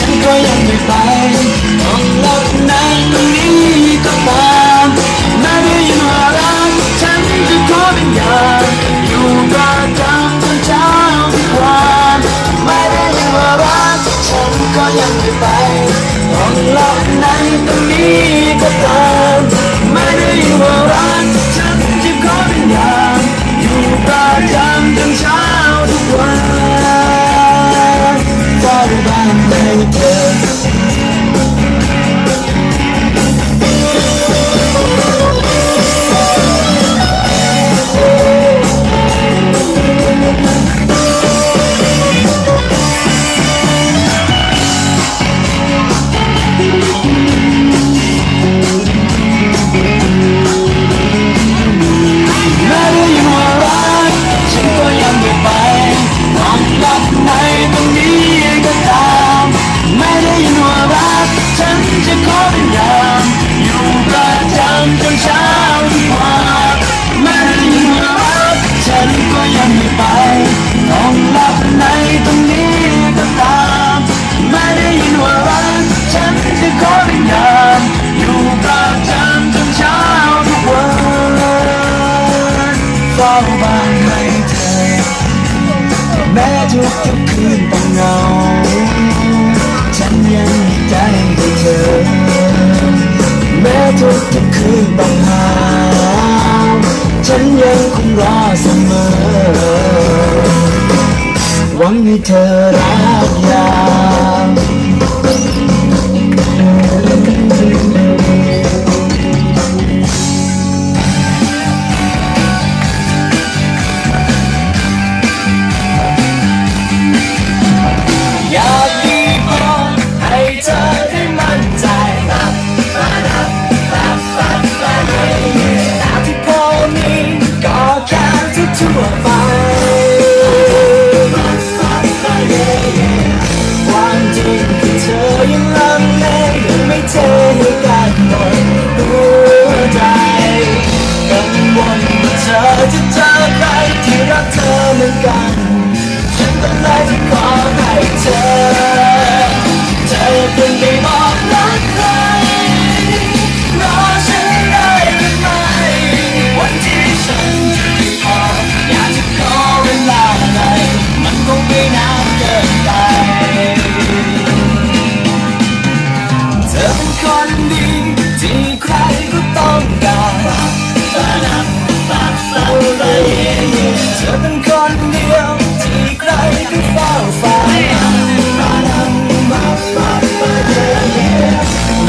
ฉันก็ยังไม่ไป เฝ้าบ้านให้เธอ แม้ทุกทุกคืนต้องเหงา ฉันยังมีใจให้เธอ แม้ทุกทุกคืนต้องหา ฉันยังคงรอเสมอ หวังให้เธอรักยา ค่ที่ คนดีที่ใครก็ต้องการเธอเป็นคนเดียวที่ใครก็เฝ้าฝัน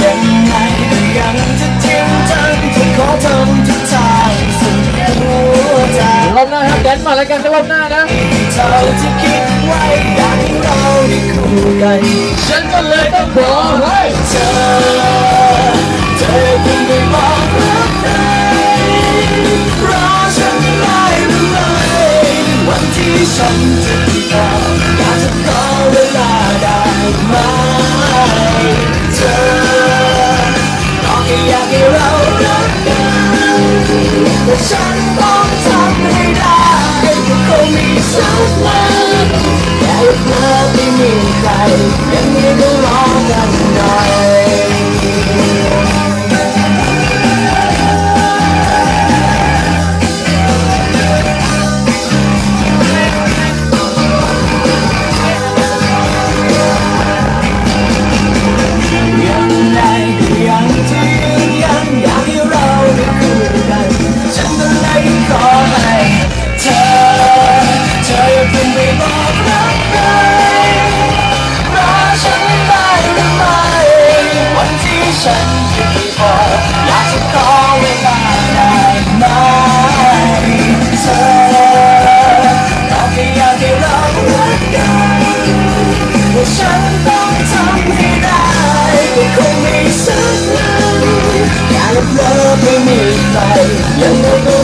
ยังไงก็ยังจะจริงจังจะขอทำทุกทางสุดหัวใจรอบหน้าครับแดนมาแล้วกันรอบหน้านะเท่าที่คิดไว้อยากให้เราได้คู่กันฉันก็เลยต้องขอให้เธอ ฉันจะด้บอกอยากจะขอเวลาได้ไหมเธอก็แค่อยากให้เรารักกันแต่ฉันต้องทำให้ได้ก็คงมีสักวันแค่เธอไม่มีใครยังมีก็รอกัน วันที่ฉันด้บออยากจะขอเวลาได้ไหมเธอตอนที่อยากให้เรารักกันว่าฉันต้องทำให้ได้ก็คงมีสักวันอย่าลบเลิกไม่มีใคร